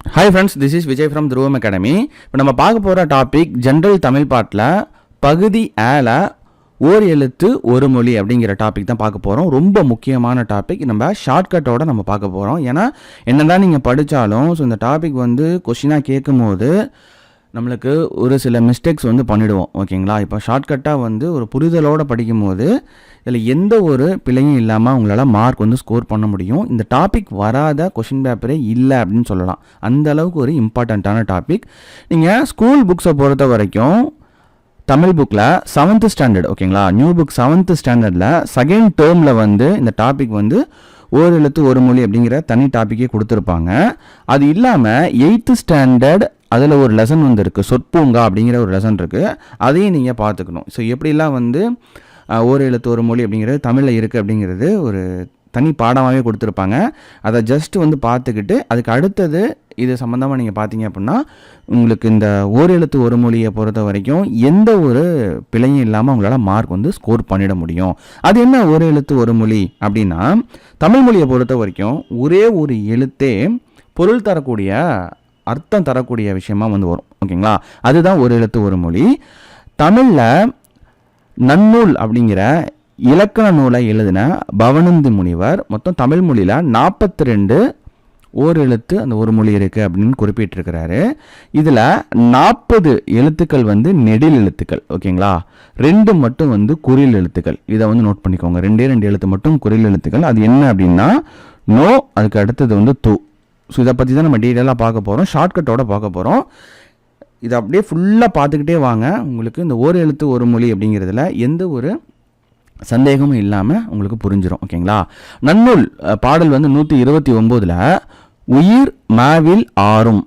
Hi friends this is Vijay from Dhruvam academy இப்போ நம்ம பார்க்க போகிற டாபிக் ஜென்ரல் தமிழ் பாட்டில் பகுதி ஏல ஓர் எழுத்து ஒரு மொழி அப்படிங்கிற டாபிக் தான் பார்க்க போகிறோம் ரொம்ப முக்கியமான டாபிக் நம்ம ஷார்ட்கட்டோட நம்ம பார்க்க போகிறோம் ஏன்னா என்ன தான் நீங்கள் படித்தாலும் ஸோ இந்த டாபிக் வந்து கொஷினாக கேட்கும்போது நம்மளுக்கு ஒரு சில மிஸ்டேக்ஸ் வந்து பண்ணிடுவோம் ஓகேங்களா? இப்போ ஷார்ட்கட்டாக வந்து ஒரு புரிதலோடு படிக்கும்போது இதில் எந்த ஒரு பிழையும் இல்லாமல் உங்களால் மார்க் வந்து ஸ்கோர் பண்ண முடியும். இந்த டாபிக் வராத கொஷின் பேப்பரே இல்லை அப்படின்னு சொல்லலாம். அந்த அளவுக்கு ஒரு இம்பார்ட்டண்ட்டான டாபிக் நீங்கள் ஸ்கூல் புக்ஸை பொறுத்த வரைக்கும் தமிழ் புக்கில் செவன்த்து ஸ்டாண்டர்ட் ஓகேங்களா? நியூ புக் செவன்த்து ஸ்டாண்டர்டில் செகண்ட் டேர்மில் வந்து இந்த டாபிக் வந்து ஓர் எழுத்து ஒரு மொழி அப்படிங்கிற தனி டாப்பிக்கே கொடுத்துருப்பாங்க. அது இல்லாமல் எயித்து ஸ்டாண்டர்ட் அதில் ஒரு லெசன் வந்து இருக்குது சொற்பூங்கா அப்படிங்கிற ஒரு லெசன் இருக்குது அதையும் நீங்கள் பார்த்துக்கணும். ஸோ எப்படிலாம் வந்து ஒரு எழுத்து ஒரு மொழி அப்படிங்கிறது தமிழில் இருக்குது அப்படிங்கிறது ஒரு தனி பாடமாகவே கொடுத்துருப்பாங்க. அதை ஜஸ்ட் வந்து பார்த்துக்கிட்டு அதுக்கு அடுத்தது இது சம்மந்தமாக நீங்கள் பார்த்தீங்க அப்படின்னா உங்களுக்கு இந்த ஓர் எழுத்து ஒரு மொழியை பொறுத்த வரைக்கும் எந்த ஒரு பிழையும் இல்லாமல் உங்களால் மார்க் வந்து ஸ்கோர் பண்ணிட முடியும். அது என்ன ஒரு எழுத்து ஒரு மொழி அப்படின்னா தமிழ் மொழியை பொறுத்த வரைக்கும் ஒரே ஒரு எழுத்தே பொருள் தரக்கூடிய அர்த்தம் தரக்கூடிய விஷயமா வந்து வரும். ஓகேங்களா? அதுதான் ஒரு எழுத்து ஒரு மொழி. தமிழில் நன்னூல் அப்படிங்கிற இலக்கண நூலை எழுதின பவனந்தி முனிவர் மொத்தம் தமிழ் மொழியில் நாற்பத்தி ரெண்டு ஓர் எழுத்து அந்த ஒரு மொழி இருக்குது அப்படின்னு குறிப்பிட்டிருக்கிறாரு. இதில் நாற்பது எழுத்துக்கள் வந்து நெடில் எழுத்துக்கள் ஓகேங்களா? ரெண்டு மட்டும் வந்து குறில் எழுத்துக்கள். இதை வந்து நோட் பண்ணிக்கோங்க. ரெண்டே ரெண்டு எழுத்து மட்டும் குறில் எழுத்துக்கள். அது என்ன அப்படின்னா நோ அதுக்கு அடுத்தது வந்து து. ஸோ இதை பற்றி தான் நம்ம டீட்டெயிலாக பார்க்க போகிறோம் ஷார்ட்கட்டோட பார்க்க போகிறோம் இதை அப்படியே ஃபுல்லாக பார்த்துக்கிட்டே வாங்க. உங்களுக்கு இந்த ஓர் எழுத்து ஒரு மொழி அப்படிங்கிறதுல எந்த ஒரு சந்தேகமும் இல்லாமல் உங்களுக்கு புரிஞ்சிடும் ஓகேங்களா நன்னூல் பாடல் வந்து நூற்றி இருபத்தி ஒம்போதில் உயிர் மாவில் ஆறும்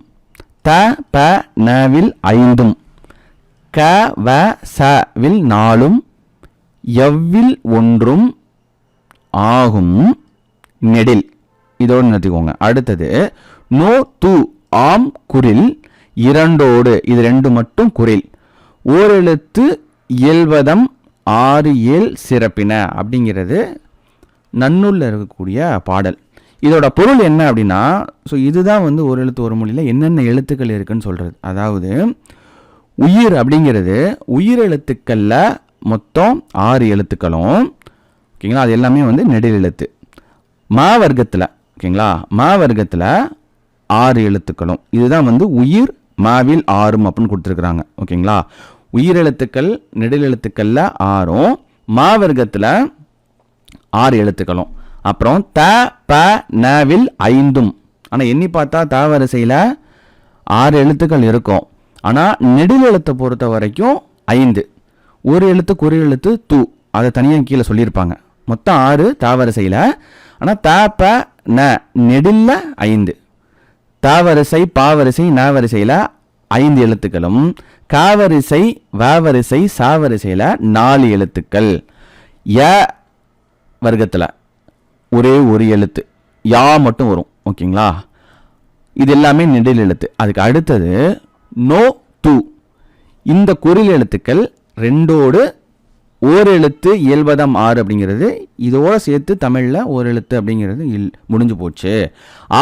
த ப நவில் ஐந்தும் க வ ச வில் நாலும் எவ்வில் ஒன்றும் ஆகும் நெடில். இதோடு நிறுத்திக்கோங்க. அடுத்தது நோ து ஆம் குரில் இரண்டோடு இது ரெண்டு மட்டும் குரில். ஓரெழுத்து இயல்வதம் ஆறு ஏழ் சிறப்பின அப்படிங்கிறது நன்னூலில் இருக்கக்கூடிய பாடல். இதோட பொருள் என்ன அப்படின்னா ஸோ இதுதான் வந்து ஒரு எழுத்து ஒரு மொழியில் என்னென்ன எழுத்துக்கள் இருக்குன்னு சொல்கிறது அதாவது உயிர் அப்படிங்கிறது உயிர் எழுத்துக்களில் மொத்தம் ஆறு எழுத்துக்களும் ஓகேங்களா? அது எல்லாமே வந்து நெடில் எழுத்து. மா வர்க்கத்தில் ஓகேங்களா? மா வர்க்கத்தில் ஆறு எழுத்துக்களும். இதுதான் வந்து உயிர் மாவில் ஆறும் அப்படின்னு கொடுத்துருக்குறாங்க. ஓகேங்களா? உயிர் எழுத்துக்கள் நெடில் எழுத்துக்களில் ஆறும் மா வர்க்கத்தில் ஆறு எழுத்துக்களும். அப்புறம் த ப நவில் ஐந்தும். ஆனால் எண்ணி பார்த்தா த வரிசையில் ஆறு எழுத்துக்கள் இருக்கும். ஆனால் நெடில் எழுத்தை பொறுத்த வரைக்கும் ஐந்து. ஒரு எழுத்து குறி எழுத்து து. அதை தனியாக கீழே சொல்லியிருப்பாங்க. மொத்தம் ஆறு தாவரிசையில் ஆனால் த ப ந நெடில்ல ஐந்து. தாவரிசை பாவரிசை நாவரிசையில் ந வரிசையில் ஐந்து எழுத்துக்களும். காவரிசை வாவரிசை சாவரிசையில் நாலு எழுத்துக்கள். ய வர்க்கத்தில் ஒரே ஒரு எழுத்து. யா மட்டும் வரும் ஓகேங்களா? இது எல்லாமே நெடில் எழுத்து. அதுக்கு அடுத்தது நோ து. இந்த குறில் எழுத்துக்கள் ரெண்டோடு ஓர் எழுத்து இயல்பதம் ஆறு அப்படிங்கிறது இதோட சேர்த்து தமிழில் ஓர் எழுத்து அப்படிங்கிறது இல் முடிஞ்சு போச்சு.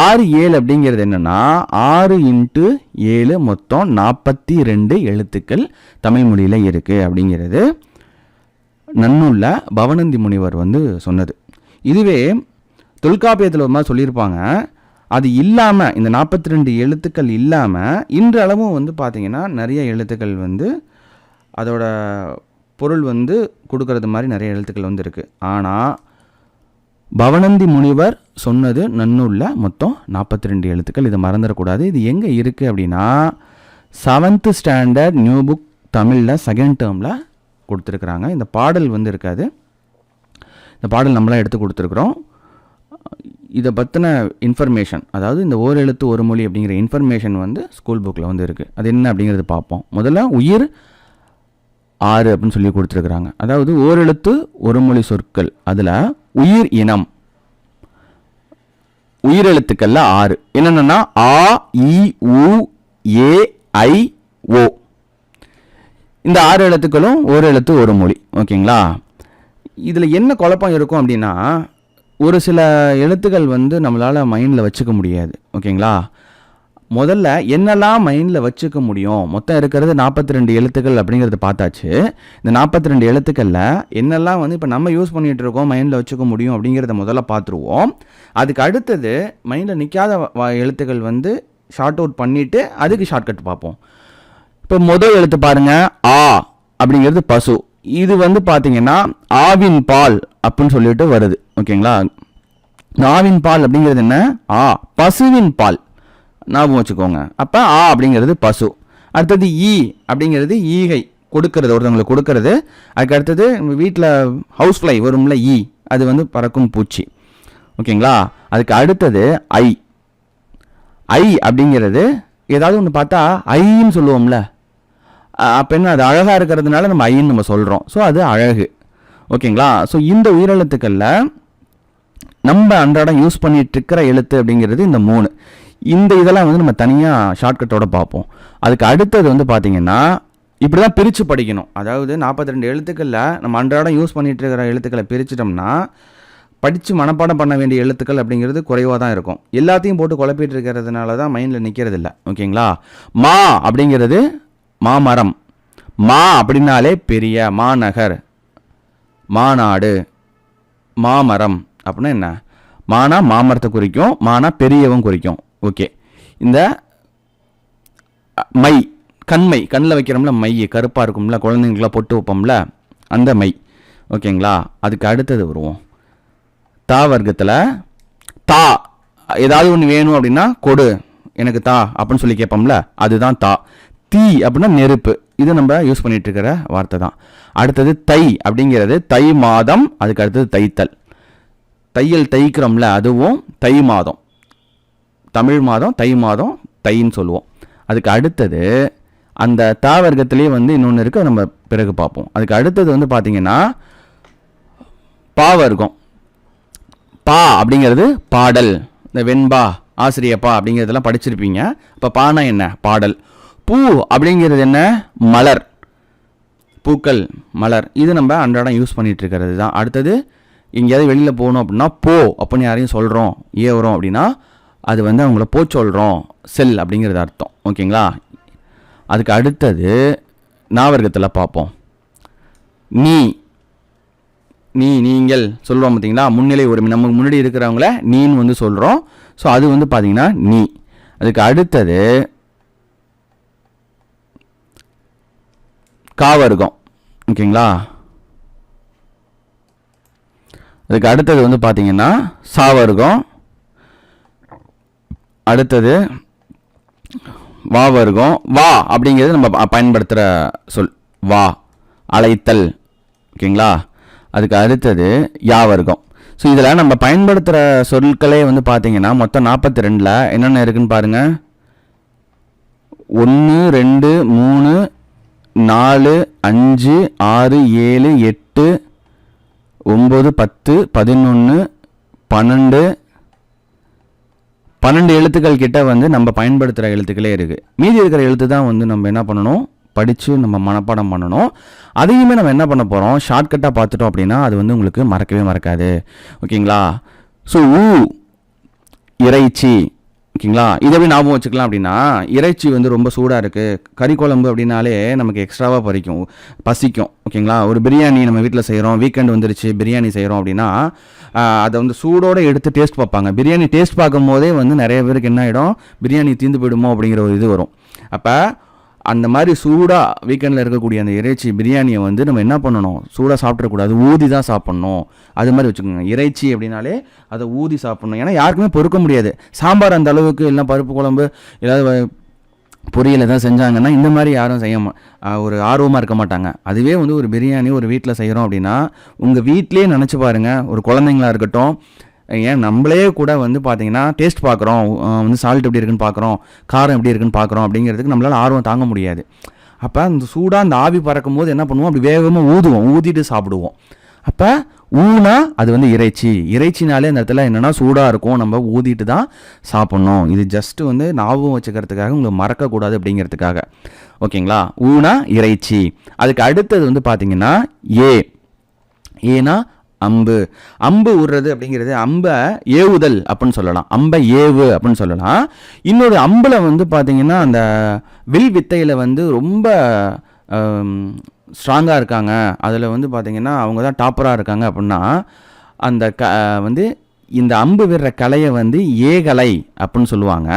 ஆறு ஏழு அப்படிங்கிறது என்னன்னா ஆறு இன்ட்டு ஏழு மொத்தம் நாற்பத்தி ரெண்டு எழுத்துக்கள் தமிழ் மொழியில் இருக்குது அப்படிங்கிறது நன்னூலில் பவனந்தி முனிவர் வந்து சொன்னது. இதுவே தொல்காப்பியத்தில் ஒரு மாதிரி சொல்லியிருப்பாங்க அது இல்லாமல் இந்த நாற்பத்தி ரெண்டு எழுத்துக்கள் இல்லாமல் இன்றளவும் வந்து பார்த்திங்கன்னா நிறைய எழுத்துக்கள் வந்து அதோட பொருள் வந்து கொடுக்கறது மாதிரி நிறைய எழுத்துக்கள் வந்து இருக்குது ஆனால் பவனந்தி முனிவர் சொன்னது நன்னூலில் மொத்தம் நாற்பத்தி ரெண்டு எழுத்துக்கள். இதை மறந்துடக்கூடாது. இது எங்கே இருக்குது அப்படின்னா செவன்த்து ஸ்டாண்டர்ட் நியூ புக் தமிழில் செகண்ட் டேர்மில் கொடுத்துருக்குறாங்க. இந்த பாடல் வந்து இருக்காது. இந்த பாடல் நம்மளாம் எடுத்து கொடுத்துருக்குறோம். இதை பற்றின இன்ஃபர்மேஷன் அதாவது இந்த ஓர் எழுத்து ஒரு மொழி அப்படிங்கிற இன்ஃபர்மேஷன் வந்து ஸ்கூல் புக்கில் வந்து இருக்குது அது என்ன அப்படிங்கிறது பார்ப்போம். முதல்ல உயிர் ஆறு அப்படின்னு சொல்லி கொடுத்துருக்குறாங்க. அதாவது ஓரெழுத்து ஒரு மொழி சொற்கள். அதில் உயிர் இனம். உயிரெழுத்துக்கள்ல ஆறு. என்னென்னா ஆ இ உ ஏ ஐ ஓ. இந்த ஆறு எழுத்துக்களும் ஒரு எழுத்து ஒரு மொழி. ஓகேங்களா? இதில் என்ன குழப்பம் இருக்கும் அப்படின்னா ஒரு சில எழுத்துக்கள் வந்து நம்மளால் மைண்டில் வச்சுக்க முடியாது. ஓகேங்களா? முதல்ல என்னெல்லாம் மைண்டில் வச்சுக்க முடியும்? மொத்தம் இருக்கிறது நாற்பத்தி ரெண்டு எழுத்துக்கள் அப்படிங்கிறது பார்த்தாச்சு. இந்த நாற்பத்தி ரெண்டு எழுத்துக்களில் என்னெல்லாம் வந்து இப்போ நம்ம யூஸ் பண்ணிகிட்டு இருக்கோம் மைண்டில் வச்சுக்க முடியும் அப்படிங்கிறத முதல்ல பார்த்துருவோம். அதுக்கு அடுத்தது மைண்டில் நிற்காத எழுத்துக்கள் வந்து ஷார்ட் அவுட் பண்ணிவிட்டு அதுக்கு ஷார்ட்கட் பார்ப்போம். இப்போ முதல் எழுத்து பாருங்க ஆ அப்படிங்கிறது பசு. இது வந்து பார்த்தீங்கன்னா ஆவின் பால் அப்படின்னு சொல்லிட்டு வருது. ஓகேங்களா? ஆவின் பால் அப்படிங்கிறது என்ன? ஆ பசுவின் பால். ஞாபகம் வச்சுக்கோங்க. அப்போ ஆ அப்படிங்கிறது பசு. அடுத்தது ஈ அப்படிங்கிறது ஈகை. கொடுக்கறது ஒருத்தவங்களுக்கு கொடுக்கறது. அதுக்கு அடுத்தது வீட்டில் ஹவுஸ் ஃப்ளை வரும்ல ஈ. அது வந்து பறக்கும் பூச்சி. ஓகேங்களா? அதுக்கு அடுத்தது ஐ. ஐ அப்படிங்கிறது ஏதாவது ஒன்று பார்த்தா ஐன்னு சொல்லுவோம்ல. அப்போ என்ன அது அழகாக இருக்கிறதுனால நம்ம ஐன்னு நம்ம சொல்கிறோம் ஸோ அது அழகு. ஓகேங்களா? ஸோ இந்த உயிரெழுத்துக்களில் நம்ம அன்றாடம் யூஸ் பண்ணிகிட்டு இருக்கிற எழுத்து அப்படிங்கிறது இந்த மூணு. இந்த இதெல்லாம் வந்து நம்ம தனியாக ஷார்ட்கட்டோட பார்ப்போம். அதுக்கு அடுத்தது வந்து பார்த்தீங்கன்னா இப்படி தான் பிரித்து படிக்கணும். அதாவது நாற்பத்தி ரெண்டு எழுத்துக்களில் நம்ம அன்றாடம் யூஸ் பண்ணிகிட்டு இருக்கிற எழுத்துக்களை பிரிச்சிட்டோம்னா படித்து மனப்பாடம் பண்ண வேண்டிய எழுத்துக்கள் அப்படிங்கிறது குறைவாக தான் இருக்கும். எல்லாத்தையும் போட்டு குழப்பிட்டு இருக்கிறதுனால தான் மைண்டில் நிற்கிறது இல்லை ஓகேங்களா? மா அப்படிங்கிறது மாமரம். மா அப்படின்னாலே பெரிய மாநகர். மாநாடு. மாமரம். அப்படின்னா என்ன? மானா மாமரத்தை குறிக்கும் மானா பெரியவன் குறிக்கும். ஓகே. இந்த மை கண்மை கண்ணில் வைக்கிறோம்ல மை கருப்பாக இருக்கும்ல குழந்தைங்களுக்குலாம் பொட்டு வைப்போம்ல அந்த மை. ஓகேங்களா? அதுக்கு அடுத்தது வருவோம். தா வர்க்கத்தில் தா ஏதாவது ஒன்று வேணும் அப்படின்னா கொடு. எனக்கு தா அப்படின்னு சொல்லி கேட்போம்ல அதுதான் தா. தீ அப்படின்னா நெருப்பு. இது நம்ம யூஸ் பண்ணிட்டு இருக்கிற வார்த்தை தான். அடுத்தது தை அப்படிங்கிறது தை மாதம் அதுக்கு அடுத்தது தைத்தல். தையல் தைக்கிறோம்ல அதுவும் தை மாதம். தமிழ் மாதம் தை மாதம் தைன்னு சொல்லுவோம். அதுக்கு அடுத்தது அந்த தா வர்க்கத்திலேயே வந்து இன்னொன்று இருக்குது நம்ம பிறகு பார்ப்போம். அதுக்கு அடுத்தது வந்து பார்த்தீங்கன்னா பா வர்க்கம். பா அப்படிங்கிறது பாடல். இந்த வெண்பா ஆசிரியப்பா அப்படிங்கிறதெல்லாம் படிச்சிருப்பீங்க. இப்போ பானா என்ன? பாடல். பூ அப்படிங்கிறது என்ன? மலர். பூக்கள் மலர். இது நம்ம அன்றாடம் யூஸ் பண்ணிட்டு இருக்கிறது தான். அடுத்தது எங்கேயாவது வெளியில் போகணும் அப்படின்னா போ அப்படின்னு யாரையும் சொல்கிறோம் ஏவுறோம் அப்படின்னா அது வந்து அவங்கள போ சொல்கிறோம் செல் அப்படிங்கிறது அர்த்தம். ஓகேங்களா? அதுக்கு அடுத்தது நாவர்க்கத்தில் பார்ப்போம். நீ நீ நீங்கள் சொல்கிறோம் பார்த்தீங்களா? முன்னிலை உரிமை. நமக்கு முன்னாடி இருக்கிறவங்கள நீன்னு வந்து சொல்கிறோம் ஸோ அது வந்து பார்த்தீங்கன்னா நீ. அதுக்கு அடுத்தது காவர்க்கம் ஓகேங்களா? அதுக்கு அடுத்தது வந்து பார்த்தீங்கன்னா சாவர்க்கம் அடுத்தது வா வர்க்கம். வா அப்படிங்கிறது நம்ம பயன்படுத்துகிற சொல். வா. அழைத்தல். ஓகேங்களா? அதுக்கு அடுத்தது யா வருகம் ஸோ இதில் நம்ம பயன்படுத்துகிற சொற்களே வந்து பார்த்தீங்கன்னா மொத்தம் நாற்பத்தி ரெண்டில் என்னென்ன இருக்குன்னு பாருங்கள் ஒன்று ரெண்டு மூணு நாலு அஞ்சு ஆறு ஏழு எட்டு ஒம்பது பத்து பதினொன்று பன்னெண்டு பன்னெண்டு எழுத்துக்கள் கிட்ட வந்து நம்ம பயன்படுத்துகிற எழுத்துக்களே இருக்குது மீதி இருக்கிற எழுத்து தான் வந்து நம்ம என்ன பண்ணணும்? படித்து நம்ம மனப்பாடம் பண்ணணும். அதையுமே நம்ம என்ன பண்ண போகிறோம் ஷார்ட்கட்டாக பார்த்துட்டோம் அப்படின்னா அது வந்து உங்களுக்கு மறக்கவே மறக்காது. ஓகேங்களா? ஸோ ஊ இறைச்சி. ஓகேங்களா? இதை எப்படி ஞாபகம் வச்சுக்கலாம் அப்படின்னா இறைச்சி வந்து ரொம்ப சூடாக இருக்குது கறி குழம்பு அப்படின்னாலே நமக்கு எக்ஸ்ட்ராவாக பறிக்கும். பசிக்கும். ஓகேங்களா? ஒரு பிரியாணி நம்ம வீட்டில் செய்கிறோம் வீக்கெண்ட் வந்துருச்சு பிரியாணி செய்கிறோம் அப்படின்னா அதை வந்து சூடோடு எடுத்து டேஸ்ட் பார்ப்பாங்க. பிரியாணி டேஸ்ட் பார்க்கும் போதே வந்து நிறைய பேருக்கு என்ன ஆகிடும் பிரியாணி தீந்து போயிடுமோ அப்படிங்கிற ஒரு இது வரும். அப்போ அந்த மாதிரி சூடாக வீக்கெண்டில் இருக்கக்கூடிய அந்த இறைச்சி பிரியாணியை வந்து நம்ம என்ன பண்ணணும்? சூடாக சாப்பிடக்கூடாது. ஊதி தான் சாப்பிட்ணும். அது மாதிரி வச்சுக்கோங்க. இறைச்சி அப்படின்னாலே அதை ஊதி சாப்பிட்ணும். ஏன்னா யாருக்குமே பொறுக்க முடியாது. சாம்பார் அந்த அளவுக்கு இல்லை பருப்பு குழம்பு ஏதாவது பொரியல் தான் செஞ்சாங்கன்னா இந்த மாதிரி யாரும் செய்ய ஒரு ஆர்வமாக இருக்க மாட்டாங்க. அதுவே வந்து ஒரு பிரியாணி ஒரு வீட்டில் செய்கிறோம் அப்படின்னா உங்கள் வீட்டிலே நினச்சி பாருங்கள் ஒரு குழந்தைங்களா இருக்கட்டும் ஏன் நம்மளே கூட வந்து பார்த்தீங்கன்னா டேஸ்ட் பார்க்குறோம் வந்து சால்ட் எப்படி இருக்குன்னு பார்க்குறோம் காரம் எப்படி இருக்குன்னு பார்க்குறோம் அப்படிங்கிறதுக்கு நம்மளால் ஆர்வம் தாங்க முடியாது. அப்போ அந்த சூடாக அந்த ஆவி பறக்கும் போது என்ன பண்ணுவோம்? அப்படி வேகமாக ஊதுவோம் ஊதிட்டு சாப்பிடுவோம். அப்போ ஊனா அது வந்து இறைச்சி. இறைச்சினாலே அந்த இடத்துல என்னென்னா சூடாக இருக்கும். நம்ம ஊதிட்டு தான் சாப்பிட்ணும். இது ஜஸ்ட்டு வந்து ஞாபகம் வச்சுக்கிறதுக்காக உங்களுக்கு மறக்கக்கூடாது அப்படிங்கிறதுக்காக. ஓகேங்களா? ஊனா இறைச்சி. அதுக்கு அடுத்தது வந்து பார்த்தீங்கன்னா ஏ. ஏனா அம்பு. அம்பு விடுறது அப்படிங்கிறது அம்பை ஏவுதல் அப்படின்னு சொல்லலாம். அம்பை ஏவு அப்படின்னு சொல்லலாம். இன்னொரு அம்பில் வந்து பார்த்தீங்கன்னா அந்த வில் வித்தையில் வந்து ரொம்ப ஸ்ட்ராங்காக இருக்காங்க. அதில் வந்து பார்த்திங்கன்னா அவங்க தான் டாப்பராக இருக்காங்க அப்படின்னா அந்த க வந்து இந்த அம்பு விடுற கலையை வந்து ஏகலை அப்படின்னு சொல்லுவாங்க.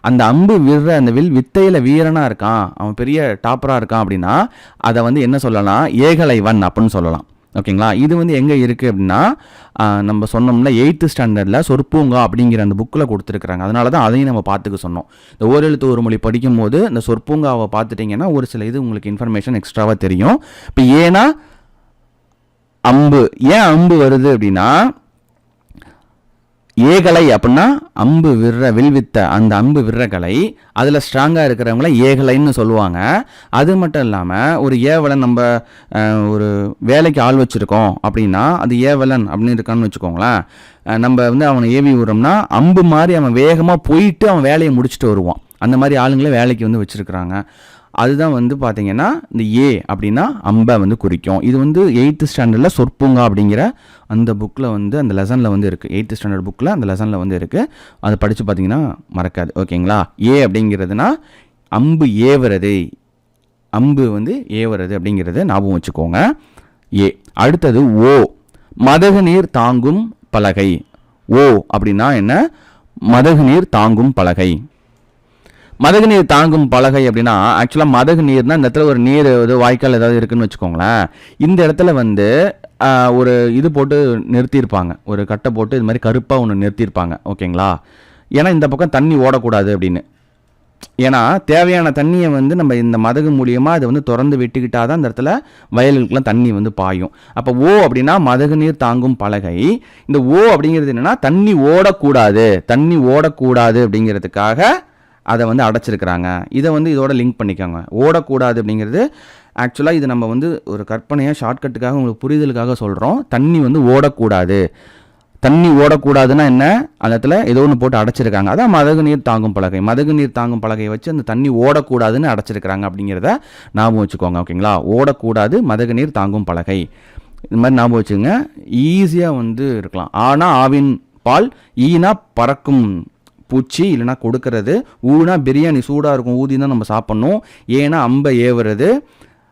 அந்த அம்பு விடுற அந்த வில் வித்தையில் வீரனாக இருக்கான். அவன் பெரிய டாப்பராக இருக்கான் அப்படின்னா அதை வந்து என்ன சொல்லலாம்? ஏகலைவன் அப்படின்னு சொல்லலாம். ஓகேங்களா? இது வந்து எங்கே இருக்குது அப்படின்னா நம்ம சொன்னோம்னா எயித்து ஸ்டாண்டர்டில் சொற்பூங்கா அப்படிங்கிற அந்த புக்கில் கொடுத்துருக்குறாங்க. அதனால தான் அதையும் நம்ம பார்த்துக்க சொன்னோம். இந்த ஓரெழுத்து ஒரு மொழி படிக்கும்போது இந்த சொற்பூங்காவை பார்த்துட்டிங்கன்னா ஒரு சில இது உங்களுக்கு இன்ஃபர்மேஷன் எக்ஸ்ட்ராவாக தெரியும். இப்போ ஏன்னா அம்பு. ஏன் அம்பு வருது அப்படின்னா ஏகலை அப்படின்னா அம்பு விடுற வில்வித்த அந்த அம்பு விடுற கலை அதில் ஸ்ட்ராங்காக இருக்கிறவங்கள ஏகலைன்னு சொல்லுவாங்க. அது மட்டும் இல்லாமல் ஒரு ஏவலன் நம்ம ஒரு வேலைக்கு ஆள் வச்சுருக்கோம் அப்படின்னா அது ஏவலன் அப்படின்னு இருக்கான்னு வச்சுக்கோங்களேன். நம்ம வந்து அவனை ஏவி விடுறோம்னா அம்பு மாதிரி அவன் வேகமாக போயிட்டு அவன் வேலையை முடிச்சுட்டு வருவான். அந்த மாதிரி ஆளுங்களை வேலைக்கு வந்து வச்சுருக்குறாங்க. அதுதான் வந்து பார்த்தீங்கன்னா இந்த ஏ அப்படின்னா அம்பை வந்து குறிக்கும். இது வந்து எயித்து ஸ்டாண்டர்டில் சொற்பூங்கா அப்படிங்கிற அந்த புக்கில் வந்து அந்த லெசனில் வந்து இருக்குது எயித்து ஸ்டாண்டர்ட் புக்கில் அந்த லெசனில் வந்து இருக்குது அதை படித்து பார்த்தீங்கன்னா மறக்காது. ஓகேங்களா? ஏ அப்படிங்கிறதுனா அம்பு ஏவுறது அம்பு வந்து ஏவுறது அப்படிங்கிறத ஞாபகம் வச்சுக்கோங்க. ஏ அடுத்தது ஓ மதகு நீர் தாங்கும் பலகை. ஓ அப்படின்னா என்ன? மதகு நீர் தாங்கும் பலகை. மதகு நீர் தாங்கும் பலகை அப்படின்னா ஆக்சுவலாக மதகு நீர்னால் இந்த இடத்துல ஒரு நீர் ஏதோ வாய்க்கால் ஏதாவது இருக்குன்னு வச்சுக்கோங்களேன். இந்த இடத்துல வந்து ஒரு இது போட்டு நிறுத்தியிருப்பாங்க. ஒரு கட்டை போட்டு இது மாதிரி கருப்பாக ஒன்று நிறுத்தியிருப்பாங்க. ஓகேங்களா? ஏன்னா இந்த பக்கம் தண்ணி ஓடக்கூடாது அப்படின்னு. ஏன்னா தேவையான தண்ணியை வந்து நம்ம இந்த மதகு மூலியமாக அதை வந்து திறந்து விட்டுக்கிட்டால் தான் இந்த இடத்துல வயலுக்குலாம் தண்ணி வந்து பாயும். அப்போ ஓ அப்படின்னா மதகு நீர் தாங்கும் பலகை. இந்த ஓ அப்படிங்கிறது என்னென்னா தண்ணி ஓடக்கூடாது. தண்ணி ஓடக்கூடாது அப்படிங்கிறதுக்காக அதை வந்து அடைச்சிருக்கிறாங்க. இதை வந்து இதோட லிங்க் பண்ணிக்கோங்க. ஓடக்கூடாது அப்படிங்கிறது ஆக்சுவலாக இது நம்ம வந்து ஒரு கற்பனையாக ஷார்ட்கட்டுக்காக உங்களுக்கு புரிதலுக்காக சொல்கிறோம் தண்ணி வந்து ஓடக்கூடாது. தண்ணி ஓடக்கூடாதுன்னா என்ன? அந்த இடத்துல ஏதோ ஒன்று போட்டு அடைச்சிருக்காங்க. அதான் மதகு நீர் தாங்கும் பலகை. மதகு நீர் தாங்கும் பலகையை வச்சு அந்த தண்ணி ஓடக்கூடாதுன்னு அடைச்சிருக்கிறாங்க அப்படிங்கிறத ஞாபகம் வச்சுக்கோங்க ஓகேங்களா ஓடக்கூடாது மதகு நீர் தாங்கும் பலகை. இந்த மாதிரி ஞாபகம் வச்சுங்க ஈஸியாக வந்து இருக்கலாம். ஆனால் ஆவின் பால் ஈனா பறக்கும் பூச்சி இல்லைனா கொடுக்கறது. ஊனா பிரியாணி சூடாக இருக்கும் ஊதி தான் நம்ம சாப்பிட்ணும். ஏன்னா அம்பை ஏவுறது.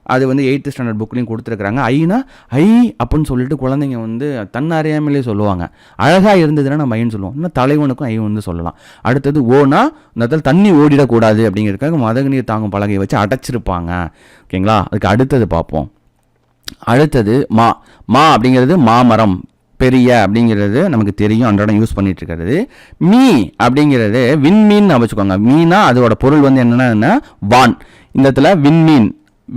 அது வந்து எயித்து ஸ்டாண்டர்ட் புக்லேயும் கொடுத்துருக்குறாங்க. ஐனா ஐ அப்படின்னு சொல்லிட்டு குழந்தைங்க வந்து தன்னறியாமலே சொல்லுவாங்க. அழகாக இருந்ததுன்னா நம்ம ஐன்னு சொல்லுவோம். இன்னும் தலைவனுக்கும் ஐ வந்து சொல்லலாம். அடுத்தது ஓனா இந்த இடத்துல தண்ணி ஓடிடக்கூடாது அப்படிங்கிறதுக்காக மதகு நீர் தாங்கும் பலகையை வச்சு அடைச்சிருப்பாங்க. ஓகேங்களா? அதுக்கு அடுத்தது பார்ப்போம். அடுத்தது மா மா அப்படிங்கிறது மாமரம். பெரிய அப்படிங்கிறது நமக்கு தெரியும் அன்றாடம் யூஸ் பண்ணிட்டு இருக்கிறது. மீ அப்படிங்கிறது விண்மீன் வச்சுக்கோங்க. மீனா அதோட பொருள் வந்து என்னன்னா வான். இந்த இடத்துல விண்மீன்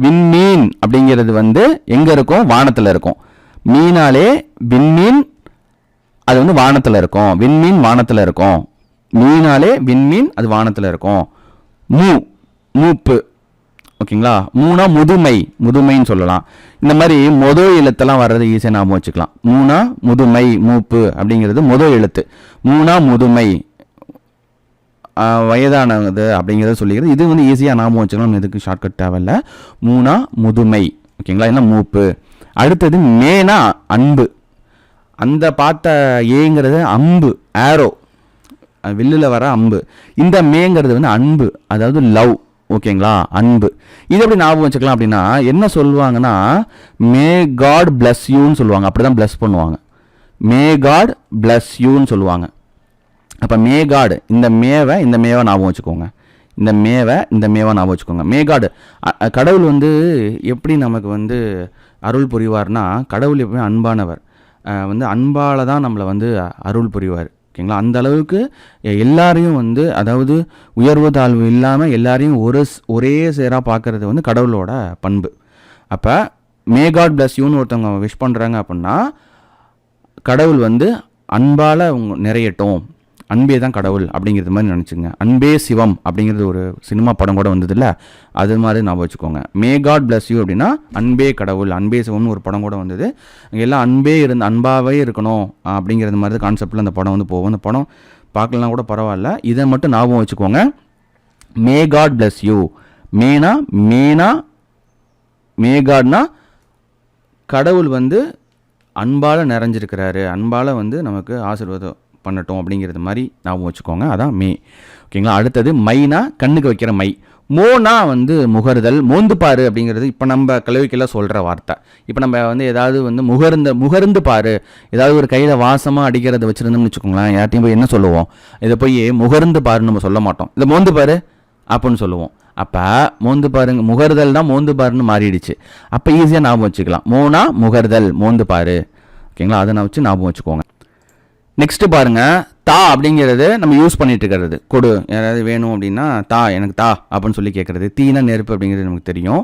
விண்மீன் அப்படிங்கிறது வந்து எங்க இருக்கும்? வானத்தில் இருக்கும். மீனாலே விண்மீன் அது வந்து வானத்தில் இருக்கும். விண்மீன் வானத்தில் இருக்கும். மீனாலே விண்மீன் அது வானத்தில் இருக்கும். மூ மூப்பு. ஓகேங்களா? மூணா முதுமை. முதுமைன்னு சொல்லலாம். இந்த மாதிரி மொத எழுத்தெல்லாம் வர்றது ஈஸியாக ஞாபகம் வச்சுக்கலாம். மூணா முதுமை மூப்பு அப்படிங்கிறது மொத எழுத்து. மூணா முதுமை. வயதானது அப்படிங்கிறத சொல்லிக்கிறது. இது வந்து ஈஸியாக ஞாபகம் வச்சுக்கலாம். இதுக்கு ஷார்ட்கட் தேவையில்ல. மூணா முதுமை. ஓகேங்களா? என்ன? மூப்பு. அடுத்தது மேனா அன்பு. அந்த பார்த்த ஏங்கிறது அம்பு ஆரோ வில்லில் வர அம்பு. இந்த மேங்கிறது வந்து அன்பு அதாவது லவ் ஓகேங்களா? அன்பு. இது எப்படி ஞாபகம் வச்சுக்கலாம் அப்படின்னா என்ன சொல்லுவாங்கன்னா மே காட் பிளஸ் யூன்னு சொல்லுவாங்க. அப்படி தான் ப்ளஸ் பண்ணுவாங்க மே காட் பிளஸ் யூன்னு சொல்லுவாங்க. அப்போ மே காடு இந்த மேவை இந்த மேவை ஞாபகம் வச்சுக்கோங்க. இந்த மேவை இந்த மேவை ஞாபகம் வச்சுக்கோங்க. மேகாடு கடவுள் வந்து எப்படி நமக்கு வந்து அருள் புரிவார்னா கடவுள் எப்பவுமே அன்பானவர். வந்து அன்பால் தான் நம்மளை வந்து அருள் புரிவார். ஓகேங்களா? அந்த அளவுக்கு எல்லாரையும் வந்து அதாவது உயர்வு தாழ்வு இல்லாமல் எல்லாரையும் ஒரு ஒரே சேராக பார்க்குறது வந்து கடவுளோட பண்பு. அப்போ மே காட் பிளஸ் யூன்னு ஒருத்தவங்க விஷ் பண்ணுறாங்க அப்படின்னா கடவுள் வந்து அன்பால் அவங்க நிறையட்டும். அன்பே தான் கடவுள் அப்படிங்கிறது மாதிரி நினச்சிங்க. அன்பே சிவம் அப்படிங்கிறது ஒரு சினிமா படம் கூட வந்ததுல்ல. அது மாதிரி ஞாபகம் வச்சுக்கோங்க. மே காட் பிளஸ் யூ அப்படின்னா அன்பே கடவுள் அன்பே சிவம்னு ஒரு படம் கூட வந்தது. அங்கே எல்லாம் அன்பே இருந்து அன்பாகவே இருக்கணும் அப்படிங்கிறது மாதிரி கான்செப்டில் அந்த படம் வந்து போகும். அந்த படம் பார்க்கலாம் கூட பரவாயில்ல. இதை மட்டும் ஞாபகம் வச்சுக்கோங்க. மே காட் பிளஸ் யூ மேனா மேனா மே காட்னா கடவுள் வந்து அன்பால் நிறைஞ்சிருக்கிறாரு. அன்பால் வந்து நமக்கு ஆசீர்வாதம் பண்ணட்டும் அப்படிங்கிறது மாதிரி ஞாபகம் வச்சுக்கோங்க. அதான் மே. ஓகேங்களா அடுத்தது மைனா கண்ணுக்கு வைக்கிற மை. மோனா வந்து முகர்தல் மோந்து பாரு அப்படிங்கிறது இப்போ நம்ம கலவைக்கெல்லாம் சொல்கிற வார்த்தை. இப்போ நம்ம வந்து ஏதாவது வந்து முகர்ந்த முகர்ந்து பாரு. ஏதாவது ஒரு கையில் வாசமாக அடிக்கிறத வச்சுருந்தோம்னு வச்சுக்கோங்களேன் யார்ட்டையும் போய் என்ன சொல்லுவோம்? இதை போய் முகர்ந்து பாருன்னு நம்ம சொல்ல மாட்டோம். இதை மோந்து பாரு அப்படின்னு சொல்லுவோம். அப்போ மோந்து பாருங்க முகர்தல் தான் மோந்து பாருன்னு மாறிடுச்சு. அப்போ ஈஸியாக ஞாபகம் வச்சுக்கலாம். மோனா முகர்தல் மோந்து பாரு. ஓகேங்களா அதை நான் வச்சு ஞாபகம் வச்சுக்கோங்க. நெக்ஸ்ட்டு பாருங்க தா அப்படிங்கிறது நம்ம யூஸ் பண்ணிட்டு இருக்கிறது. கொடு யாராவது வேணும் அப்படின்னா தா எனக்கு தா அப்படின்னு சொல்லி கேட்குறது. தீனா நெருப்பு அப்படிங்கிறது நமக்கு தெரியும்.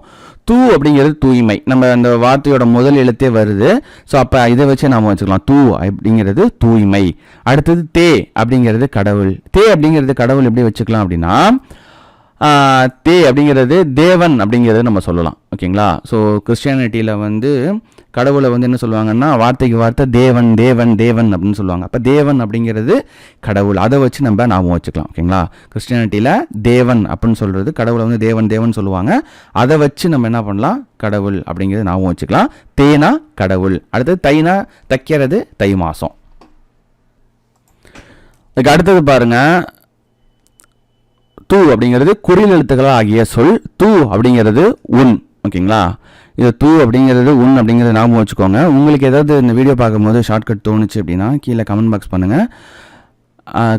தூ அப்படிங்கிறது தூய்மை. நம்ம அந்த வார்த்தையோட முதல் எழுத்தே வருது. ஸோ அப்போ இதை வச்சு நாம் வச்சுக்கலாம். தூ அப்படிங்கிறது தூய்மை. அடுத்தது தே அப்படிங்கிறது கடவுள். தே அப்படிங்கிறது கடவுள் எப்படி வச்சுக்கலாம் அப்படின்னா தே அப்படிங்கிறது தேவன் அப்படிங்கிறது நம்ம சொல்லலாம். ஓகேங்களா? ஸோ கிறிஸ்டியானிட்டியில் வந்து கடவுளை வந்து என்ன சொல்லுவாங்கன்னா வார்த்தைக்கு வார்த்தை தேவன் தேவன் தேவன் அப்படின்னு சொல்லுவாங்க. அப்போ தேவன் அப்படிங்கிறது கடவுள். அதை வச்சு நம்ம ஞாபகம் வச்சுக்கலாம். ஓகேங்களா? கிறிஸ்டியானிட்டியில் தேவன் அப்படின்னு சொல்கிறது கடவுளை வந்து தேவன் தேவன் சொல்லுவாங்க. அதை வச்சு நம்ம என்ன பண்ணலாம்? கடவுள் அப்படிங்கிறது ஞாபகம் வச்சுக்கலாம். தேனா கடவுள். அடுத்தது தைனா தைக்கிறது தை மாதம் அதுக்கு அடுத்தது பாருங்க. தூ அப்படிங்கிறது குறில் எழுத்துக்களாக ஆகிய சொல் தூ அப்படிங்கிறது உன் ஓகேங்களா? இது தூ அப்படிங்கிறது உன் அப்படிங்கிறது ஞாபகம் வச்சுக்கோங்க. உங்களுக்கு ஏதாவது இந்த வீடியோ பார்க்கும்போது ஷார்ட்கட் தோணுச்சு அப்படின்னா கீழே கமெண்ட் பாக்ஸ் பண்ணுங்கள்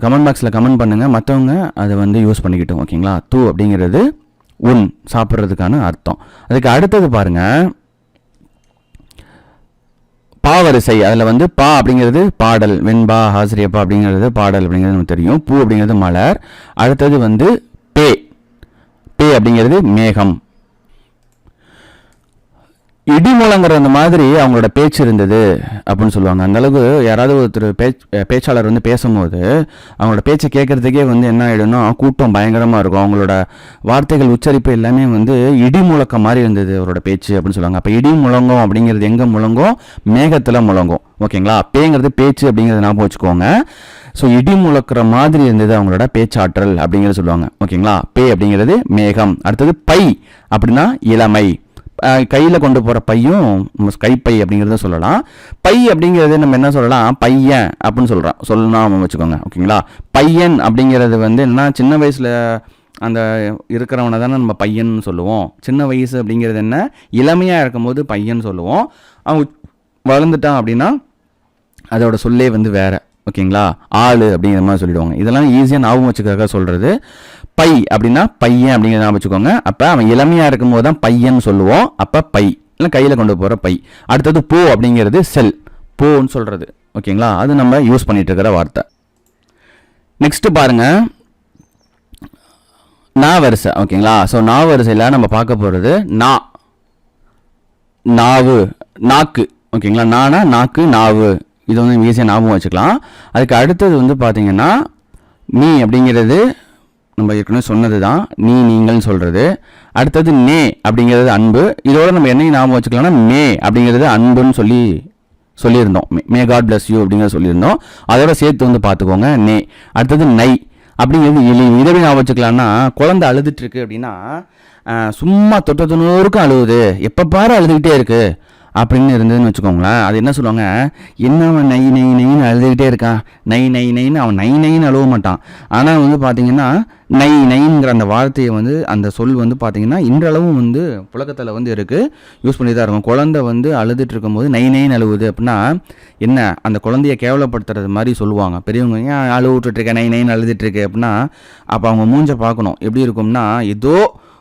கமெண்ட் பாக்ஸில் கமெண்ட் பண்ணுங்கள் மற்றவங்க அதை வந்து யூஸ் பண்ணிக்கிட்டோம் ஓகேங்களா? தூ அப்படிங்கிறது உன் சாப்பிட்றதுக்கான அர்த்தம். அதுக்கு அடுத்தது பாருங்கள் பாவரிசை அதில் வந்து பா அப்படிங்கிறது பாடல் வெண்பா ஆசிரியப்பா அப்படிங்கிறது பாடல் அப்படிங்கிறது நமக்கு தெரியும். பூ அப்படிங்கிறது மலர். அடுத்தது வந்து பே. பே அப்படிங்கிறது மேகம். இடி முழங்குற அந்த மாதிரி அவங்களோட பேச்சு இருந்தது அப்படின்னு சொல்லுவாங்க. அந்தளவுக்கு யாராவது ஒருத்தர் பேச் பேச்சாளர் வந்து பேசும்போது அவங்களோட பேச்சை கேட்கறதுக்கே வந்து என்ன ஆகிடும்னா கூட்டம் பயங்கரமாக இருக்கும். அவங்களோட வார்த்தைகள் உச்சரிப்பு எல்லாமே வந்து இடி முழக்கம் மாதிரி இருந்தது அவரோட பேச்சு அப்படின்னு சொல்லுவாங்க. அப்போ இடி முழங்கும் அப்படிங்கிறது எங்கே முழங்கும்? மேகத்தில் முழங்கும். ஓகேங்களா? பேங்கிறது பேச்சு அப்படிங்கிறத ஞாபகம் வச்சுக்கோங்க. ஸோ இடி முழக்கிற மாதிரி இருந்தது அவங்களோட பேச்சாற்றல் அப்படிங்கிறத சொல்லுவாங்க. ஓகேங்களா? பே அப்படிங்கிறது மேகம். அடுத்தது பை அப்படின்னா இளமை. கையில் கொண்டு போகிற பையும் நம்ம கைப்பை அப்படிங்கிறத சொல்லலாம். பை அப்படிங்கிறது நம்ம என்ன சொல்லலாம்? பையன் அப்படின்னு சொல்கிறோம் சொல்லணும் வச்சுக்கோங்க. ஓகேங்களா? பையன் அப்படிங்கிறது வந்து என்ன சின்ன வயசில் அந்த இருக்கிறவனை தானே நம்ம பையன் சொல்லுவோம். சின்ன வயசு அப்படிங்கிறது என்ன? இளமையாக இருக்கும்போது பையன் சொல்லுவோம். அவன் வளர்ந்துட்டான் அப்படின்னா அதோட சொல்லே வந்து வேறு. ஓகேங்களா? ஆள் அப்படிங்கிற மாதிரி சொல்லிடுவாங்க. இதெல்லாம் ஈஸியாக ஞாபகம் வச்சுக்கிறதுக்காக சொல்கிறது பை அப்படின்னா பையன் அப்படிங்கிற ஞாபகம் வச்சுக்கோங்க. அப்போ அவன் இளமையாக இருக்கும்போது தான் பையன் சொல்லுவோம். அப்போ பை. இல்லை கையில் கொண்டு போகிற பை. அடுத்தது பூ அப்படிங்கிறது செல். பூன்னு சொல்கிறது ஓகேங்களா? அது நம்ம யூஸ் பண்ணிகிட்டு இருக்கிற வார்த்தை. நெக்ஸ்ட் பாருங்க. நா வரிசை. ஓகேங்களா? ஸோ நா வரிசையில் நம்ம பார்க்க போகிறது நா. நாவு. நாக்கு. ஓகேங்களா? நானா? நாக்கு நாவு. இது வந்து ஈஸியாக ஞாபகம் வச்சுக்கலாம். அதுக்கு அடுத்தது வந்து பார்த்தீங்கன்னா நீ அப்படிங்கிறது நம்ம ஏற்கனவே சொன்னது தான் நீ நீங்கள்னு சொல்கிறது அடுத்தது நே அப்படிங்கிறது அன்பு. இதோட நம்ம என்னையும் ஞாபகம் வச்சுக்கலாம்னா மே அப்படிங்கிறது அன்புன்னு சொல்லி சொல்லியிருந்தோம். மே- காட் பிளஸ் யூ அப்படிங்கிறத சொல்லியிருந்தோம். அதோட சேர்த்து வந்து பார்த்துக்கோங்க நே. அடுத்தது நை அப்படிங்கிறது இழி இதை ஞாபகம் வச்சுக்கலாம்னா குழந்தை அழுதுட்டு இருக்கு அப்படின்னா சும்மா தொட்ட தொண்ணூறுக்கும் அழுகுது எப்போ பாரு அழுதுகிட்டே இருக்கு. அப்படின்னு இருந்ததுன்னு வச்சுக்கோங்களேன். அது என்ன சொல்லுவாங்க? என்ன அவன் நை நை நைன்னு அழுதுகிட்டே இருக்கான். நை நை நைன்னு அவன் நை நைன்னு அழுவ மாட்டான். ஆனால் வந்து பார்த்தீங்கன்னா நை நைங்கிற அந்த வார்த்தையை வந்து அந்த சொல் வந்து பார்த்தீங்கன்னா இன்றளவும் வந்து புழக்கத்தில் வந்து இருக்குது யூஸ் பண்ணி தான் இருக்கும். குழந்தை வந்து அழுதுட்டு இருக்கும்போது நை நைன்னு அழுவுது அப்படின்னா என்ன? அந்த குழந்தைய கேவலப்படுத்துறது மாதிரி சொல்லுவாங்க. பெரியவங்க ஏன் அழுவிட்டுருக்கேன் நை நைன்னு அழுதுட்டுருக்கு அப்படின்னா அப்போ அவங்க மூஞ்ச பார்க்கணும். எப்படி இருக்கும்னா ஏதோ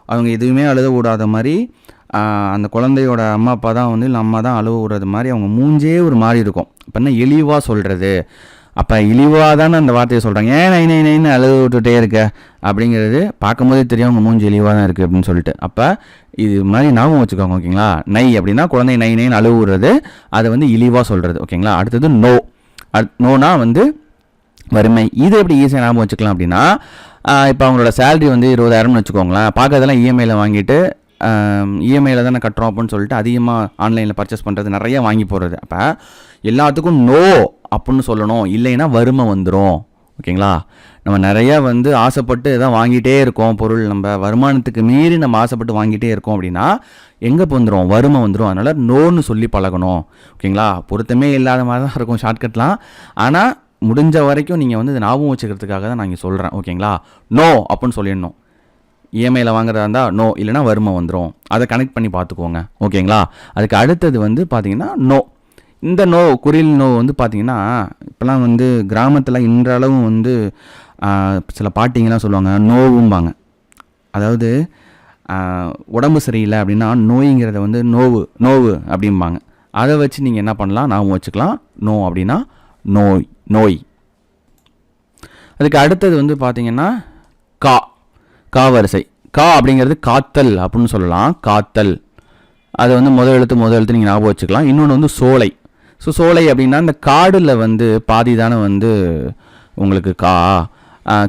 அவங்க எதுவுமே அழுத விடாத மாதிரி அந்த குழந்தையோட அம்மா அப்பா தான் வந்து இல்லை அம்மா தான் அழுவுறது விடுறது மாதிரி அவங்க மூஞ்சே ஒரு மாதிரி இருக்கும். இப்போ என்ன இழிவாக சொல்கிறது அப்போ இழிவாக தானே அந்த வார்த்தையை சொல்கிறாங்க ஏன் நை நை நைன்னு அழுது விட்டுட்டே இருக்க? அப்படிங்கிறது பார்க்கும்போதே தெரியும் அவங்க மூஞ்சி இழிவாக தான் இருக்குது அப்படின்னு சொல்லிட்டு. அப்போ இது மாதிரி ஞாபகம் வச்சுக்கோங்க ஓகேங்களா? நை அப்படின்னா குழந்தை நை நைன்னு அழுவு விடுறது அதை வந்து இழிவாக சொல்கிறது ஓகேங்களா? அடுத்தது நோ அட் நோனா வந்து வறுமை. இது எப்படி ஈஸியாக ஞாபகம் வச்சுக்கலாம் அப்படின்னா இப்போ அவங்களோட சேலரி வந்து இருபதாயிரம்னு வச்சுக்கோங்களேன். பார்க்கறதெல்லாம் இஎம்ஐயில் வாங்கிட்டு இஎம்ஐயில் தானே கட்டுறோம் அப்படின்னு சொல்லிட்டு அதிகமாக ஆன்லைனில் பர்ச்சேஸ் பண்ணுறது நிறைய வாங்கி போடுறது அப்போ எல்லாத்துக்கும் நோ அப்படின்னு சொல்லணும். இல்லைன்னா வறுமை வந்துடும் ஓகேங்களா நம்ம நிறையா வந்து ஆசைப்பட்டு எதாவது வாங்கிட்டே இருக்கோம் பொருள். நம்ம வருமானத்துக்கு மீறி நம்ம ஆசைப்பட்டு வாங்கிட்டே இருக்கோம் அப்படின்னா எங்கே வந்துடும் வறுமை வந்துடும் அதனால் நோன்னு சொல்லி பழகணும். ஓகேங்களா பொருத்தமே இல்லாத மாதிரி தான் இருக்கும் ஷார்ட்கட்லாம் ஆனால் முடிஞ்ச வரைக்கும் நீங்கள் வந்து ஞாபகம் வச்சுக்கிறதுக்காக தான் நான் இங்கே சொல்கிறேன் ஓகேங்களா நோ அப்படின்னு சொல்லிடணும். இஎம்ஐயில் வாங்குறதா இருந்தால் நோ இல்லைனா வறுமை வந்துடும் அதை கனெக்ட் பண்ணி பார்த்துக்கோங்க. ஓகேங்களா? அதுக்கு அடுத்தது வந்து பார்த்தீங்கன்னா நோ இந்த நோ குறில் நோ வந்து பார்த்தீங்கன்னா இப்போலாம் வந்து கிராமத்தில் இன்றளவும் வந்து சில பாட்டிங்கெல்லாம் சொல்லுவாங்க நோவும்பாங்க. அதாவது உடம்பு சரியில்லை அப்படின்னா நோய்ங்கிறத வந்து நோவு நோவு அப்படிம்பாங்க. அதை வச்சு நீங்கள் என்ன பண்ணலாம்? நாம் வச்சுக்கலாம். நோ அப்படின்னா நோய் நோய். அதுக்கு அடுத்தது வந்து பார்த்தீங்கன்னா கா. கா வரிசை. கா அப்படிங்கிறது காத்தல் அப்படின்னு சொல்லலாம். காத்தல். அது வந்து முதல் எழுத்து முதல் எழுத்து நீங்கள் ஞாபகம் வச்சுக்கலாம். இன்னொன்று வந்து சோலை. ஸோ சோலை அப்படின்னா இந்த காடில் வந்து பாதி தானே வந்து உங்களுக்கு கா.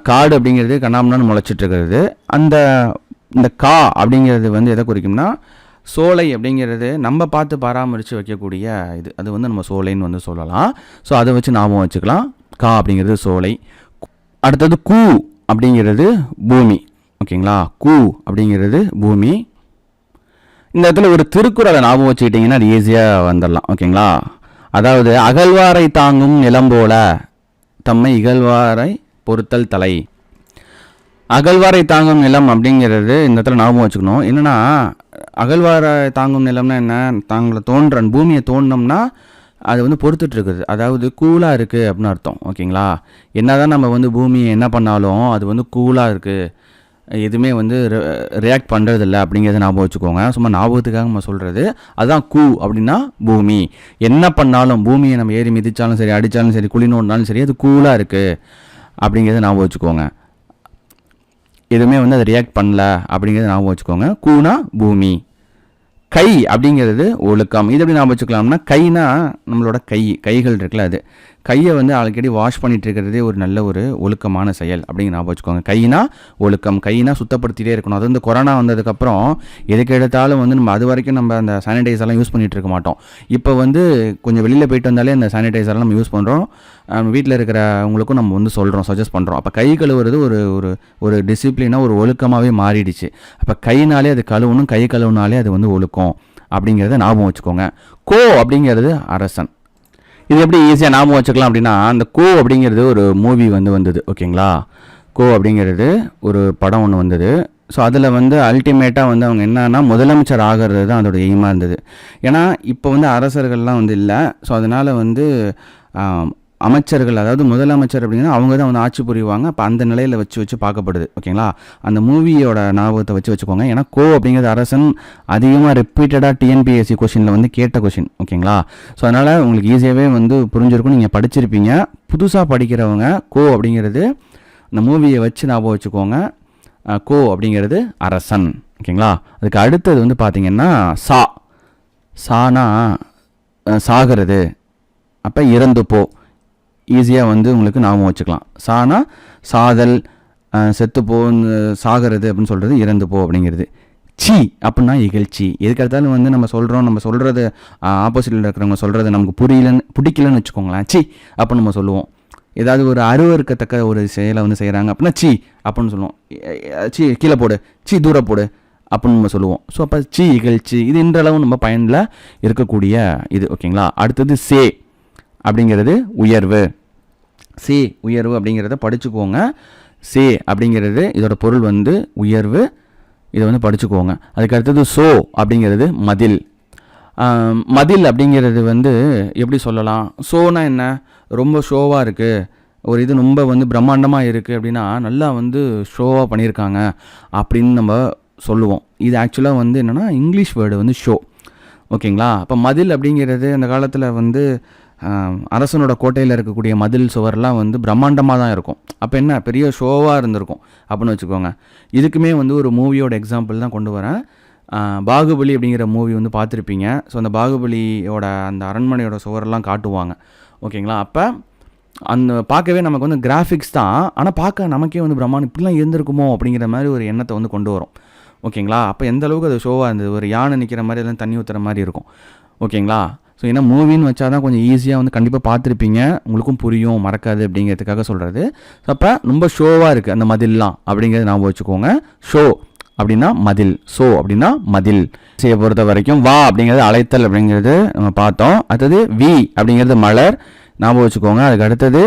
காடு அப்படிங்கிறது கண்ணாமண்ணான்னு முளைச்சிட்டு இருக்கிறது. அந்த இந்த கா அப்படிங்கிறது வந்து எதை குறிக்கும்னா சோலை அப்படிங்கிறது நம்ம பார்த்து பராமரித்து வைக்கக்கூடிய இது. அது வந்து நம்ம சோலைன்னு வந்து சொல்லலாம். ஸோ அதை வச்சு ஞாபகம் வச்சுக்கலாம். கா அப்படிங்கிறது சோலை. அடுத்தது கூ அப்படிங்கிறது பூமி. ஓகேங்களா? கூ அப்படிங்கிறது பூமி. இந்த இடத்துல ஒரு திருக்குறளை ஞாபகம் வச்சுக்கிட்டிங்கன்னா அது ஈஸியாக வந்துடலாம் ஓகேங்களா? அதாவது அகழ்வாரை தாங்கும் நிலம் போல தம்மை இகழ்வாரை பொறுத்தல் தலை. அகழ்வாரை தாங்கும் நிலம் அப்படிங்கிறது இந்த இடத்துல ஞாபகம் வச்சுக்கணும். என்னன்னா அகழ்வாரை தாங்கும் நிலம்னா என்ன? தாங்களை தோன்றன் பூமியை தோண்டினோம்னா அது வந்து பொறுத்துட்டு இருக்குது அதாவது கூலாக இருக்குது அப்படின்னு அர்த்தம். ஓகேங்களா? என்னதான் நம்ம வந்து பூமியை என்ன பண்ணாலும் அது வந்து கூலாக இருக்குது எதுவுமே வந்து ரியாக்ட் பண்ணுறதில்ல அப்படிங்கிறத ஞாபகம் வச்சுக்கோங்க. சும்மா ஞாபகத்துக்காக நம்ம சொல்கிறது அதுதான் கூ அப்படின்னா பூமி. என்ன பண்ணாலும் பூமியை நம்ம ஏறி மிதிச்சாலும் சரி அடித்தாலும் சரி குழி நோண்டினாலும் சரி அது கூலாக இருக்குது அப்படிங்கிறத ஞாபகம் வச்சுக்கோங்க. எதுவுமே வந்து அதை ரியாக்ட் பண்ணல அப்படிங்கிறத ஞாபகம் வச்சுக்கோங்க. கூனா பூமி. கை அப்படிங்கிறது ஒழுக்கம். இது எப்படி ஞாபகம் வச்சுக்கலாம்னா கைனா நம்மளோட கை கைகள் இருக்குல்ல அது. கையை வந்து அடிக்கடி வாஷ் பண்ணிட்டு இருக்கிறதே ஒரு நல்ல ஒரு ஒழுக்கமான செயல் அப்படிங்கிற ஞாபகம் வச்சுக்கோங்க. கைனா ஒழுக்கம் கைனா சுத்தப்படுத்திட்டே இருக்கணும். அது வந்து கொரோனா வந்ததுக்கப்புறம் எதுக்கு எடுத்தாலும் வந்து நம்ம அது வரைக்கும் நம்ம அந்த சானிடைசர்லாம் யூஸ் பண்ணிட்டு இருக்க மாட்டோம். இப்போ வந்து கொஞ்சம் வெளியில் போயிட்டு வந்தாலே அந்த சானிடைசர்லாம் நம்ம யூஸ் பண்ணுறோம் வீட்டில் இருக்கிறவங்களுக்கும் நம்ம வந்து சொல்கிறோம் சஜஸ்ட் பண்ணுறோம் அப்போ கை கழுவுறது ஒரு ஒரு ஒரு டிசிப்ளினாக ஒரு ஒழுக்கமாகவே மாறிடுச்சு. அப்போ கைனாலே அது கழுவணும் கை கழுவுனாலே அது வந்து ஒழுக்கம் அப்படிங்கிறத ஞாபகம் வச்சுக்கோங்க. கோ அப்படிங்கிறது அரசன். இது எப்படி ஈஸியாக ஞாபகம் வச்சுக்கலாம் அப்படின்னா அந்த கோ அப்படிங்கிறது ஒரு மூவி வந்து வந்தது ஓகேங்களா? கோ அப்படிங்கிறது ஒரு படம் ஒன்று வந்தது. ஸோ அதில் வந்து அல்டிமேட்டாக வந்து அவங்க என்னன்னா முதலமைச்சர் ஆகிறது தான் அதோட எய்மாக இருந்தது. ஏன்னா இப்போ வந்து அரசர்கள்லாம் வந்து இல்லை. ஸோ அதனால் வந்து அமைச்சர்கள் அதாவது முதலமைச்சர் அப்படின்னா அவங்க தான் வந்து ஆட்சி புரிவாங்க. அப்போ அந்த நிலையில் வச்சு வச்சு பார்க்கப்படுது. ஓகேங்களா? அந்த மூவியோட ஞாபகத்தை வச்சு வச்சுக்கோங்க. ஏன்னா கோ அப்படிங்கிறது அரசன் அதிகமாக ரிப்பீட்டடாக டிஎன்பிஎஸ்சி கொஷினில் வந்து கேட்ட கொஷின் ஓகேங்களா? ஸோ அதனால் உங்களுக்கு ஈஸியாகவே வந்து புரிஞ்சிருக்கும். நீங்கள் படிச்சிருப்பீங்க. புதுசாக படிக்கிறவங்க கோ அப்படிங்கிறது அந்த மூவியை வச்சு ஞாபகம் வச்சுக்கோங்க. கோ அப்படிங்கிறது அரசன். ஓகேங்களா? அதுக்கு அடுத்தது வந்து பார்த்தீங்கன்னா சா. சானா சாகிறது. அப்போ இறந்து போ. ஈஸியாக வந்து உங்களுக்கு ஞாபகம் வச்சுக்கலாம். சானா சாதல் செத்துப்போ சாகிறது அப்படின்னு சொல்கிறது இறந்து போ அப்படிங்கிறது. சி அப்படின்னா இகழ்ச்சி. எதுக்கடுத்தாலும் வந்து நம்ம சொல்கிறோம் நம்ம சொல்கிறது ஆப்போசிட்டில் இருக்கிறவங்க சொல்கிறது நமக்கு புரியலன்னு பிடிக்கலன்னு வச்சுக்கோங்களேன். சி அப்படின்னு நம்ம சொல்லுவோம். ஏதாவது ஒரு அருவருக்கத்தக்க ஒரு செயலை வந்து செய்கிறாங்க அப்படின்னா சி அப்படின்னு சொல்லுவோம். சி கீழே போடு சி தூர போடு அப்படின்னு நம்ம சொல்லுவோம். ஸோ அப்போ சி இகழ்ச்சி இது இன்றளவு நம்ம பயனில் இருக்கக்கூடிய இது ஓகேங்களா? அடுத்தது சே. அப்படிங்கிறது உயர்வு. சி உயர்வு அப்படிங்கிறத படிச்சுக்கோங்க. சி அப்படிங்கிறது இதோட பொருள் வந்து உயர்வு. இதை வந்து படிச்சுக்கோங்க. அதுக்கு அடுத்தது சோ அப்படிங்கிறது மதில். மதில் அப்படிங்கிறது வந்து எப்படி சொல்லலாம்? சோனா என்ன? ரொம்ப ஷோவாக இருக்குது ஒரு இது ரொம்ப வந்து பிரம்மாண்டமாக இருக்குது அப்படின்னா நல்லா வந்து ஷோவாக பண்ணியிருக்காங்க அப்படின்னு நம்ம சொல்லுவோம். இது ஆக்சுவலாக வந்து என்னென்னா இங்கிலீஷ் வேர்டு வந்து ஷோ ஓகேங்களா? அப்போ மதில் அப்படிங்கிறது அந்த காலத்தில் வந்து அரசனோட கோட்டையில் இருக்கக்கூடிய மதில் சுவர்லாம் வந்து பிரம்மாண்டமாக தான் இருக்கும். அப்போ என்ன? பெரிய ஷோவாக இருந்திருக்கும். அப்படின்னு வச்சுக்கோங்க. இதுக்குமே வந்து ஒரு மூவியோட எக்ஸாம்பிள் தான் கொண்டு வரேன். பாகுபலி அப்படிங்கிற மூவி வந்து பார்த்துருப்பீங்க. ஸோ அந்த பாகுபலியோட அந்த அரண்மனையோட சுவரெல்லாம் காட்டுவாங்க. ஓகேங்களா? அப்போ அந்த பார்க்கவே நமக்கு வந்து கிராஃபிக்ஸ் தான். ஆனால் பார்க்க நமக்கே வந்து பிரம்மாண்டம் இப்படிலாம் இருந்திருக்குமோ அப்படிங்கிற மாதிரி ஒரு எண்ணத்தை வந்து கொண்டு வரும். ஓகேங்களா? அப்போ எந்த அளவுக்கு அது ஷோவாக இருந்தது? ஒரு யானை நிற்கிற மாதிரி எல்லாம் தண்ணி ஊற்றுற மாதிரி இருக்கும். ஓகேங்களா? ஸோ ஏன்னா மூவின்னு வச்சா தான் கொஞ்சம் ஈஸியாக வந்து கண்டிப்பாக பார்த்துருப்பீங்க. உங்களுக்கும் புரியும் மறக்காது அப்படிங்கிறதுக்காக சொல்கிறது ஸோ அப்போ ரொம்ப ஷோவாக இருக்குது அந்த மதில்லாம் அப்படிங்கிறது ஞாபகம் வச்சுக்கோங்க. ஷோ அப்படின்னா மதில். ஸோ அப்படின்னா மதில். செய்ய பொறுத்த வரைக்கும் வா அப்படிங்கிறது அழைத்தல் அப்படிங்கிறது நம்ம பார்த்தோம். அடுத்தது வி அப்படிங்கிறது மலர். ஞாபகம் வச்சுக்கோங்க. அதுக்கு அடுத்தது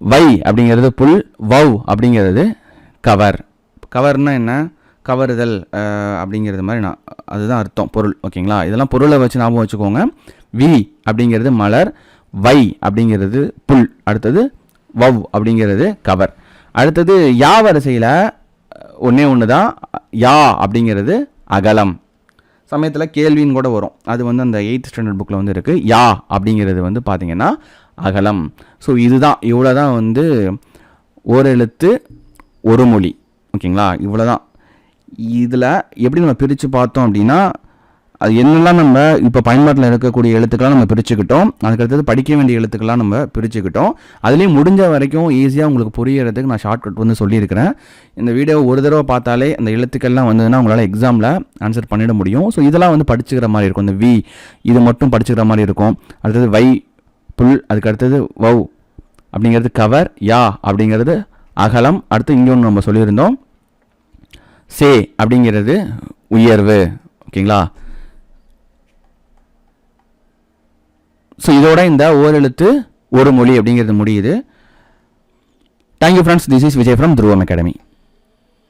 வை அப்படிங்கிறது புல். வவ் அப்படிங்கிறது கவர். கவர்னா என்ன? கவருதல் அப்படிங்கிறது மாதிரி நான் அதுதான் அர்த்தம் பொருள். ஓகேங்களா? இதெல்லாம் பொருளை வச்சு ஞாபகம் வச்சுக்கோங்க. வி அப்படிங்கிறது மலர் வை அப்படிங்கிறது புல் அடுத்தது வவ் அப்படிங்கிறது கவர். அடுத்தது யா வரிசையில் ஒன்றே ஒன்று தான் யா அப்படிங்கிறது அகலம். சமயத்தில் கேள்வின்னு கூட வரும். அது வந்து அந்த எயித் ஸ்டாண்டர்ட் புக்கில் வந்து இருக்குது யா அப்படிங்கிறது வந்து பார்த்திங்கன்னா அகலம். ஸோ இதுதான். இவ்வளோ தான் வந்து ஒரு எழுத்து ஒரு மொழி. ஓகேங்களா? இவ்வளோ தான் இதில் எப்படி நம்ம பிரித்து பார்த்தோம் அப்படின்னா அது என்னெல்லாம் நம்ம இப்போ பயன்பாட்டில் இருக்கக்கூடிய எழுத்துக்கெல்லாம் நம்ம பிரிச்சுக்கிட்டோம் அதுக்கடுத்தது படிக்க வேண்டிய எழுத்துக்கெல்லாம் நம்ம பிரிச்சுக்கிட்டோம். அதுலேயும் முடிஞ்ச வரைக்கும் ஈஸியாக உங்களுக்கு புரியறதுக்கு நான் ஷார்ட்கட் வந்து சொல்லியிருக்கிறேன். இந்த வீடியோ ஒரு தடவை பார்த்தாலே அந்த எழுத்துக்கள்லாம் வந்ததுன்னா உங்களால் எக்ஸாமில் ஆன்சர் பண்ணிட முடியும். ஸோ இதெல்லாம் வந்து படிச்சுக்கிற மாதிரி இருக்கும். இந்த வி இது மட்டும் படிச்சுக்கிற மாதிரி இருக்கும். அடுத்தது வை புல் அதுக்கு அடுத்தது வவ் அப்படிங்கிறது கவர் யா அப்படிங்கிறது அகலம். அடுத்து இன்னொன்று நம்ம சொல்லியிருந்தோம். சே அப்படிங்கிறது உயர்வு. ஓகேங்களா? ஸோ இதோட இந்த ஓரெழுத்து ஒரு மொழி அப்படிங்கிறது முடியுது. Thank you friends this is Vijay from Dhruvam academy